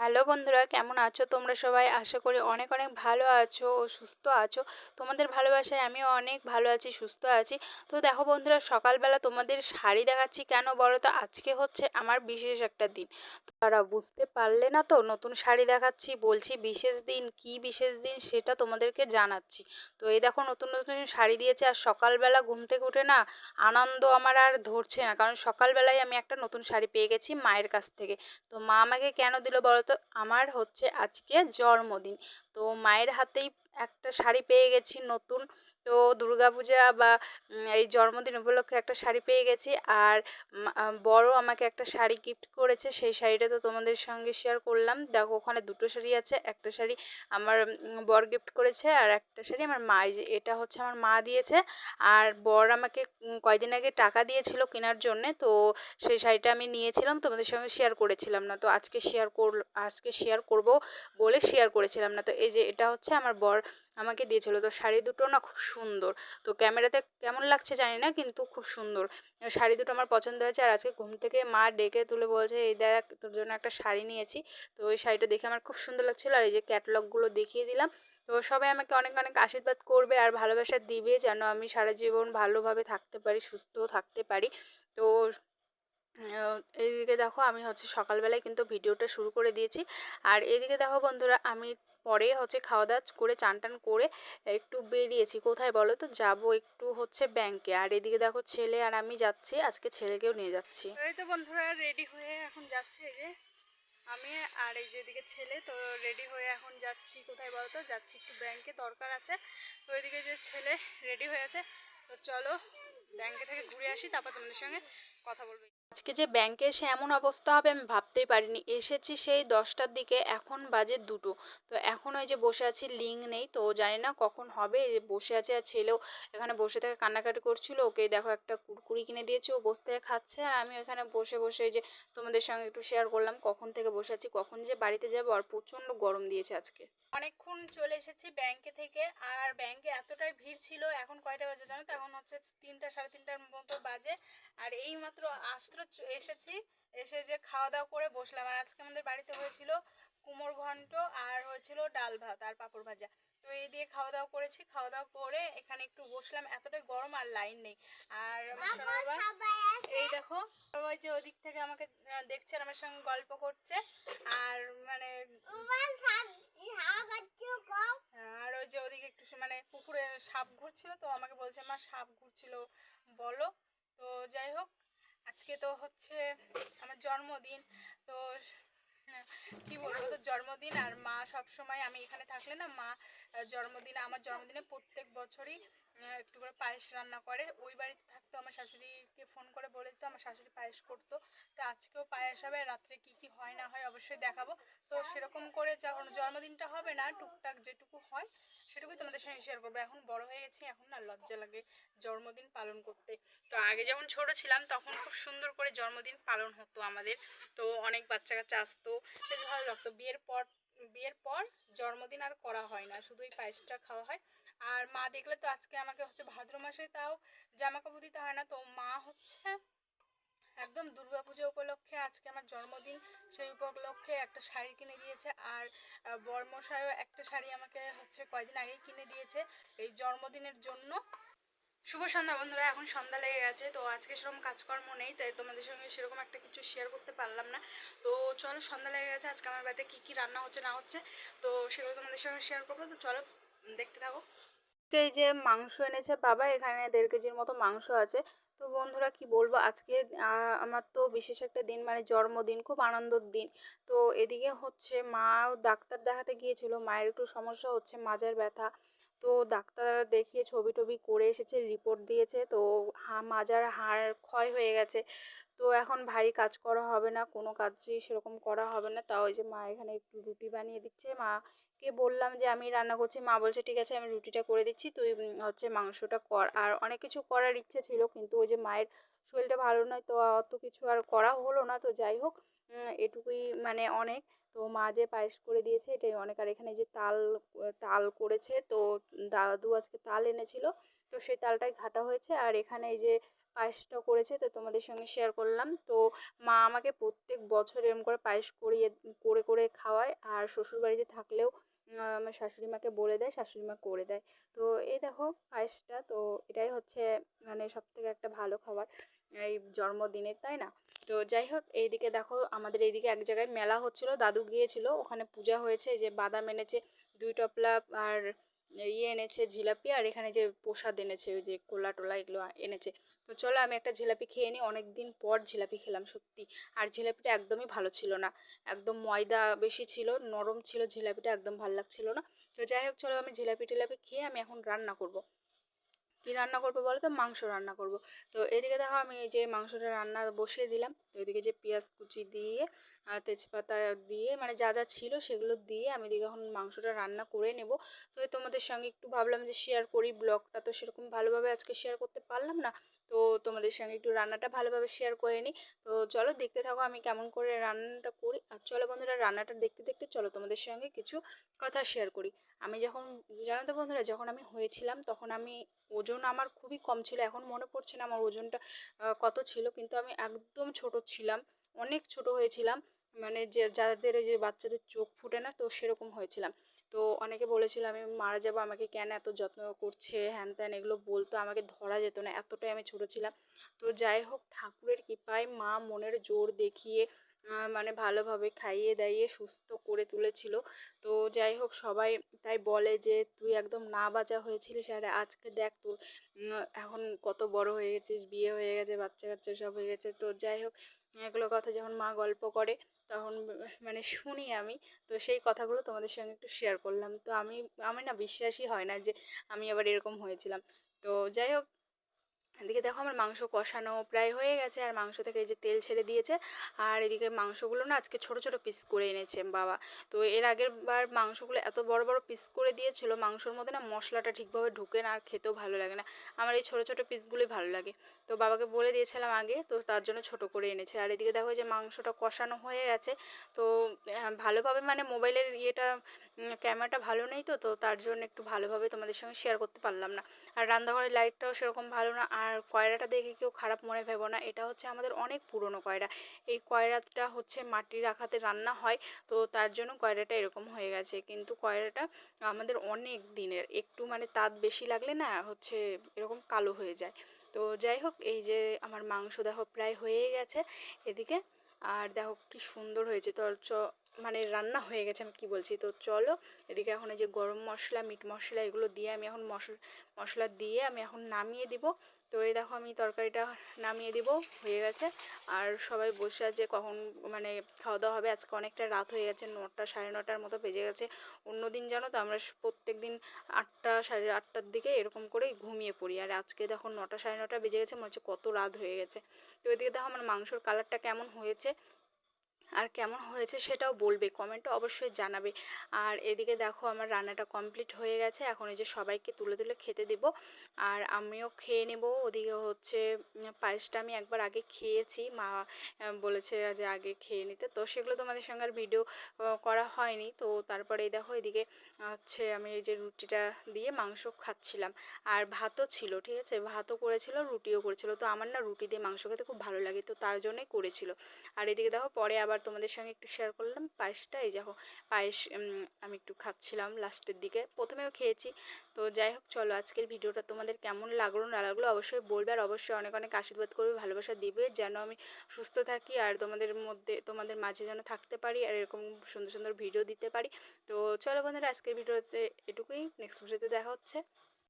Hello বন্ধুরা, কেমন আছো? তোমরা সবাই আশা করি অনেক অনেক ভালো আছো ও সুস্থ আছো। তোমাদের ভালোবাসায় আমিও অনেক ভালো আছি, সুস্থ আছি। তো দেখো বন্ধুরা, সকালবেলা তোমাদের শাড়ি দেখাচ্ছি কেন বলো তো? আজকে হচ্ছে আমার বিশেষ একটা দিন। তারা বুঝতে পারলে না তো, নতুন শাড়ি দেখাচ্ছি, বলছি বিশেষ দিন, কি বিশেষ দিন সেটা তোমাদেরকে জানাচ্ছি। তো এই দেখো নতুন নতুন শাড়ি দিয়েছে, আর সকালবেলা ঘুম থেকে উঠে না আনন্দ আমার আর ধরছে না। কারণ সকালবেলায় আমি একটা নতুন শাড়ি পেয়ে গেছি মায়ের কাছ থেকে। তো মা আমাকে কেন দিল বলো তো আমার হচ্ছে আজকে জন্মদিন। তো মায়ের হাতেই একটা শাড়ি পেয়ে গেছি নতুন। তো দুর্গাপূজা বা এই জন্মদিন উপলক্ষে একটা শাড়ি পেয়ে গেছি। আর বড় আমাকে একটা শাড়ি গিফট করেছে, সেই শাড়িটা তো তোমাদের সঙ্গে শেয়ার করলাম। দেখো, ওখানে দুটো শাড়ি আছে, একটা শাড়ি আমার বর গিফট করেছে আর একটা শাড়ি আমার মা এটা হচ্ছে আমার মা দিয়েছে। আর বর আমাকে কয়দিন আগে টাকা দিয়েছিল কেনার জন্যে, তো সেই শাড়িটা আমি নিয়েছিলাম, তোমাদের সঙ্গে শেয়ার করেছিলাম না। তো আজকে শেয়ার কর আজকে শেয়ার করব বলে শেয়ার করেছিলাম না। তো এই যে এটা হচ্ছে আমার বর আমাকে দিয়েছিল। তো শাড়ি দুটো না খুব সুন্দর। তো ক্যামেরাতে কেমন লাগছে জানি না, কিন্তু খুব সুন্দর। শাড়ি দুটো আমার পছন্দ হয়েছে আর আজকে ঘুম থেকে মা ডেকে তুলে বলছে, এই দেখ, তোর জন্য একটা শাড়ি নিয়েছি। তো ওই শাড়িটা দেখে আমার খুব সুন্দর লাগছিল আর এই যে ক্যাটালগুলো দেখিয়ে দিলাম। তো সবাই আমাকে অনেক অনেক আশীর্বাদ করবে আর ভালোবাসা দিবে যেন আমি সারা জীবন ভালোভাবে থাকতে পারি সুস্থ থাকতে পারি। তো এইদিকে দেখো আমি হচ্ছে সকালবেলায় কিন্তু ভিডিওটা শুরু করে দিয়েছি। আর এদিকে দেখো বন্ধুরা, আমি পরে হচ্ছে খাওয়া দাওয়া করে চান টান করে একটু বেরিয়েছি। কোথায় বলো তো? যাব একটু হচ্ছে ব্যাংকে আর এদিকে দেখো ছেলে আর আমি যাচ্ছি, আজকে ছেলেকেও নিয়ে যাচ্ছি। এই তো বন্ধুরা রেডি হয়ে এখন যাচ্ছে এই যে। আমি আর এই যেদিকে ছেলে, তো রেডি হয়ে এখন যাচ্ছি। কোথায় বলো তো? যাচ্ছি একটু ব্যাংকে দরকার আছে। তো ওইদিকে যে ছেলে রেডি হয়ে আছে, তো চলো ব্যাংকে থেকে ঘুরে আসি, তারপর তোমাদের সঙ্গে কথা বলব। আজকে যে ব্যাংকে এসে এমন অবস্থা হবে আমি ভাবতেই পারিনি। এসেছি সেই দশটার দিকে, এখন বাজে দুটো। তো এখন ওই যে বসে আছি লিঙ্ক নেই, তো জানি না কখন হবে। যে বসে আছে আর ছেলেও এখানে বসে থেকে কান্নাকাটি করছিল। ওকে দেখো একটা কুরকুরি কিনে দিয়েছে, ও বসে থেকে খাচ্ছে। আর আমি ওখানে বসে বসে যে তোমাদের সঙ্গে একটু শেয়ার করলাম, কখন থেকে বসে আছি, কখন যে বাড়িতে যাব আর প্রচণ্ড গরম দিয়েছে আজকে। অনেকক্ষণ চলে এসেছি ব্যাংকে থেকে, আর ব্যাংকে এতটাই ভিড় ছিল, এখন কয়টা বাজে জানো তো? এখন হচ্ছে তিনটা, সাড়ে তিনটার মতো বাজে। আর এই মাত্র আস্ত্র এসেছি। এসে যে খাওয়া দাওয়া করে বসলাম। আর আজকে আমাদের বাড়িতে হয়েছিল কুমোর ঘন্ট আর হয়েছিল ডাল ভাত আর পাঁপড় ভাজা। তো এই দিয়ে খাওয়া দাওয়া করেছি। খাওয়া দাওয়া করে এখানে একটু বসলাম। এতটাই গরম আর লাইন নেই। আর এই দেখো সবাই যে ওদিক থেকে আমাকে দেখছে আমার সঙ্গে গল্প করছে। আর মানে আর ওই যে ওদিকে একটু মানে পুকুরে সাপ ঘুরছিল। তো আমাকে বলছে মা সাপ ঘুরছিল বলো। তো যাই হোক আজকে তো হচ্ছে আমার জন্মদিন, তো, কি বলব, তো জন্মদিন আর মা সবসময় আমি এখানে থাকলে না মা, জন্মদিনে, আমার জন্মদিনে প্রত্যেক বছরই একটু করে পায়েস রান্না করে। ওই বাড়িতে থাকতো আমার শাশুড়িকে ফোন করে বলে দিত আমার শাশুড়ি পায়েস করতো। তো আজকেও পায়েস হবে রাত্রে কি কি হয় না হয় অবশ্যই দেখাবো। তো সেরকম করে যখন জন্মদিনটা হবে না টুকটাক যেটুকু হয় সেটুকুই তোমাদের সঙ্গে শেয়ার করব। এখন বড় হয়ে গেছি এখন না লজ্জা লাগে জন্মদিন পালন করতে। তো আগে যেমন ছোট ছিলাম তখন খুব সুন্দর করে জন্মদিন পালন হতো আমাদের। তো অনেক বাচ্চা কাচ্চা আসতো। বেশ ভালো লাগতো বিয়ের পর বিয়ের পর জন্মদিন আর করা হয় না শুধু এই পায়েসটা খাওয়া হয়। আর মা দেখলে তো আজকে আমাকে হচ্ছে ভাদ্র মাসে তাও জামা কাপড় দিতে হয় না। তো মা হচ্ছে একদম দুর্গা পুজো উপলক্ষে আজকে আমার জন্মদিন, সেই উপলক্ষে একটা শাড়ি কিনে দিয়েছে। আর বর্মশায়ও একটা শাড়ি আমাকে হচ্ছে কয়দিন আগেই কিনে দিয়েছে। এই জন্মদিনের জন্য। শুভ সন্ধ্যা বন্ধুরা, এখন সন্ধ্যা লেগে গেছে, তো আজকে সেরকম কাজকর্ম নেই, তাই তোমাদের সঙ্গে সেরকম একটা কিছু শেয়ার করতে পারলাম না। তো চলো সন্ধ্যা লেগে গেছে, আজকে আমার বাড়িতে কী কী রান্না হচ্ছে না হচ্ছে, তো সেগুলো তোমাদের সঙ্গে শেয়ার করব। তো চলো দেখতে থাকো। এই যে মাংস এনেছে বাবা, এখানে দেড় কেজির মতো মাংস আছে। তো বন্ধুরা কি বলব, আজকে আমার তো বিশেষ একটা দিন মানে জন্মদিন, খুব আনন্দর দিন। তো এদিকে হচ্ছে মাও ডাক্তার দেখাতে গিয়েছিল, মায়ের একটু সমস্যা হচ্ছে মাজার ব্যথা। তো ডাক্তার দেখিয়ে ছবি টবি করে এসেছে রিপোর্ট দিয়েছে। তো হা মাজার হাড় ক্ষয় হয়ে গেছে। তো এখন ভারী কাজ করা হবে না, কোনো কাজই সেরকম করা হবে না। তাও ওই যে মা এখানে একটু রুটি বানিয়ে দিচ্ছে। মাকে বললাম যে, আমি রান্না করছি। মা বলছে, ঠিক আছে, আমি রুটিটা করে দিচ্ছি। তুই হচ্ছে মাংসটা কর। আর অনেক কিছু করার ইচ্ছে ছিল, কিন্তু ওই যে মায়ের শরীরটা ভালো নয়, তো অত কিছু আর করা হলো না। তো যাই হোক এটুকুই মানে অনেক। তো মা যে পায়েস করে দিয়েছে, এটাই অনেক। আর এখানে যে তাল তাল করেছে, তো দাদু আজকে তাল এনেছিল, তো সেই তালটাই ঘাটা হয়েছে। আর এখানে এই যে পায়েসটা করেছে, তো তোমাদের সঙ্গে শেয়ার করলাম। তো মা আমাকে প্রত্যেক বছর এরকম করে পায়েস করিয়ে, করে করে খাওয়ায়। আর শ্বশুরবাড়িতে থাকলেও আমার শাশুড়ি মাকে বলে দেয়, শাশুড়ি মা করে দেয়। তো এই দেখো পায়েসটা, তো এটাই হচ্ছে মানে সব থেকে একটা ভালো খাবার এই জন্মদিনের, তাই না? তো যাই হোক, এইদিকে দেখো আমাদের এইদিকে এক জায়গায় মেলা হচ্ছিল, দাদু গিয়েছিল, ওখানে পূজা হয়েছে যে বাদাম এনেছে, দুই টপলা আর ইয়ে এনেছে জিলাপি, আর এখানে যে প্রসাদ এনেছে, ওই যে কোলা টোলা এগুলো এনেছে। তো চলো আমি একটা জিলাপি খেয়ে নিই। অনেক দিন পর জিলাপি খেলাম, সত্যি। আর জিলাপিটা একদমই ভালো ছিল না। একদম ময়দা বেশি ছিল, নরম ছিল, জিলাপিটা একদম ভালো লাগছিল না। তো যাই হোক, চলো আমি জিলাপি টিলাপি খেয়ে আমি এখন রান্না করব। কী রান্না করব বলো তো মাংস রান্না করব। তো এদিকে দেখো আমি এই যে মাংসটা রান্না বসিয়ে দিলাম। তো এদিকে যে পেঁয়াজ কুচি দিয়ে তেজপাতা দিয়ে মানে যা যা ছিল সেগুলো দিয়ে আমি এদিকে এখন মাংসটা রান্না করে নেব। তো তোমাদের সঙ্গে একটু ভাবলাম যে শেয়ার করি, ব্লগটা তো সেরকম ভালোভাবে আজকে শেয়ার করতে পারলাম না। তো তোমাদের সঙ্গে একটু রান্নাটা ভালোভাবে শেয়ার করে নিই। তো চলো দেখতে থাকো আমি কেমন করে রান্নাটা করি। আর চলো বন্ধুরা রান্নাটা দেখতে দেখতে চলো তোমাদের সঙ্গে কিছু কথা শেয়ার করি। আমি যখন, জানো তো বন্ধুরা, যখন আমি হয়েছিলাম তখন আমি, ওজন আমার খুবই কম ছিল, এখন মনে পড়ছে না আমার ওজনটা কত ছিল, কিন্তু আমি একদম ছোট ছিলাম, অনেক ছোট হয়েছিলাম। মানে যে, যাদের যে বাচ্চাদের চোখ ফুটে না, তো সেরকম হয়েছিলাম। তো অনেকে বলেছিল, আমি মারা যাব, আমাকে কেন এত যত্ন করছে? হ্যান ত্যান এগুলো বলতো, আমাকে ধরা যেত না, এতটাই আমি ছোটো ছিলাম। তো যাই হোক, ঠাকুরের কৃপায় মা মনের জোর দেখিয়ে মানে ভালোভাবে খাইয়ে দাইয়ে সুস্থ করে তুলেছিল। তো যাই হোক, সবাই তাই বলে যে, তুই একদম না বাঁচা হয়েছিলিস, আর আজকে দেখ তোর এখন কত বড় হয়ে গেছিস, বিয়ে হয়ে গেছে বাচ্চা কাচ্চা সব হয়ে গেছে। তো যাই হোক, এগুলো কথা যখন মা গল্প করে তখন মানে শুনি আমি। তো সেই কথাগুলো তোমাদের সঙ্গে একটু শেয়ার করলাম। তো আমি আমি না বিশ্বাসই হয় না যে আমি আবার এরকম হয়েছিলাম। তো যাই হোক এদিকে দেখো আমার মাংস কষানো প্রায় হয়ে গেছে, আর মাংস থেকে এই যে তেল ছেড়ে দিয়েছে, আর এদিকে মাংসগুলো না আজকে ছোট ছোট পিস করে এনেছে বাবা। তো এর আগের বার মাংসগুলো এত বড় বড় পিস করে দিয়েছিল, মাংসর মধ্যে না মশলাটা ঠিকভাবে ঢুকে না, আর খেতেও ভালো লাগে না। আমার এই ছোট ছোট পিসগুলোই ভালো লাগে। তো বাবাকে বলে দিয়েছিলাম আগে, তো তার জন্য ছোট করে এনেছে। আর এদিকে দেখো যে মাংসটা কষানো হয়ে গেছে, তো ভালোভাবে মানে মোবাইলের ইয়েটা ক্যামেরাটা ভালো নেই তো তো তার জন্য একটু ভালোভাবে তোমাদের সঙ্গে শেয়ার করতে পারলাম না। আর রান্নাঘরের লাইটটাও সেরকম ভালো না, আর কয়রাটা দেখে কেউ খারাপ মনে ভেবো না, এটা হচ্ছে আমাদের অনেক পুরনো কয়রা এই কয়রাটা হচ্ছে মাটির আঘাতে রান্না হয়, তো তার জন্য কয়রাটা এরকম হয়ে গেছে। কিন্তু কয়রাটা আমাদের অনেক দিনের, একটু মানে তাঁত বেশি লাগলে না হচ্ছে এরকম কালো হয়ে যায়। তো যাই হোক, এই যে আমার মাংস দেখো প্রায় হয়ে গেছে এদিকে, আর দেখো কি সুন্দর হয়েছে। তো চ মানে রান্না হয়ে গেছে আমি কি বলছি? তো চলো, এদিকে এখন এই যে গরম মশলা, মিট মশলা এগুলো দিয়ে আমি এখন মশলা মশলা দিয়ে আমি এখন নামিয়ে দিব। তো এই দেখো আমি তরকারিটা নামিয়ে দিব, হয়ে গেছে। আর সবাই বসে আছে কখন মানে খাওয়া দাওয়া হবে। আজকে অনেকটা রাত হয়ে গেছে, নটা সাড়ে নটার মতো বেজে গেছে। অন্য দিন জানো তো আমরা প্রত্যেক দিন আটটা সাড়ে আটটার দিকে এরকম করেই ঘুমিয়ে পড়ি। আর আজকে দেখো নটা সাড়ে নটা বেজে গেছে, মনে হচ্ছে কত রাত হয়ে গেছে। তো এদিকে দেখো আমার মাংসর কালারটা কেমন হয়েছে। আর কেমন হয়েছে সেটাও বলবে কমেন্টে অবশ্যই জানাবে। আর এদিকে দেখো আমার রান্নাটা কমপ্লিট হয়ে গেছে, এখন এই যে সবাইকে তুলে তুলে খেতে দেব। আর আমিও খেয়ে নেব, ওদিকে হচ্ছে পায়েসটা আমি একবার আগে খেয়েছি, মা বলেছে যে আগে খেয়ে নিতে। তো সেগুলো তোমাদের সঙ্গে আর ভিডিও করা হয়নি। তো তারপরে দেখো এদিকে হচ্ছে আমি এই যে রুটিটা দিয়ে মাংস খাচ্ছিলাম। আর ভাতও ছিল, ঠিক আছে? ভাতও করেছিল, রুটিও করেছিল। তো আমার না রুটি দিয়ে মাংস খেতে খুব ভালো লাগে, তো তার জন্যই করেছিল। আর এদিকে দেখো পরে আবার তোমাদের সঙ্গে একটু শেয়ার করলাম। পায়েসটা এই দেখো, পায়েস আমি একটু খাচ্ছিলাম লাস্টের দিকে। প্রথমেও খেয়েছি। তো যাই হোক, চলো আজকের ভিডিওটা তোমাদের কেমন লাগল, না লাগল অবশ্যই বলবে। আর অবশ্যই অনেক অনেক আশীর্বাদ করবে, ভালোবাসা দিবে, যেন আমি সুস্থ থাকি আর তোমাদের মধ্যে, তোমাদের মাঝে যেন থাকতে পারি আর এরকম সুন্দর সুন্দর ভিডিও দিতে পারি। তো চলো বন্ধুরা, আজকের ভিডিওতে এটুকুই। নেক্সট ভিডিওতে দেখা হচ্ছে।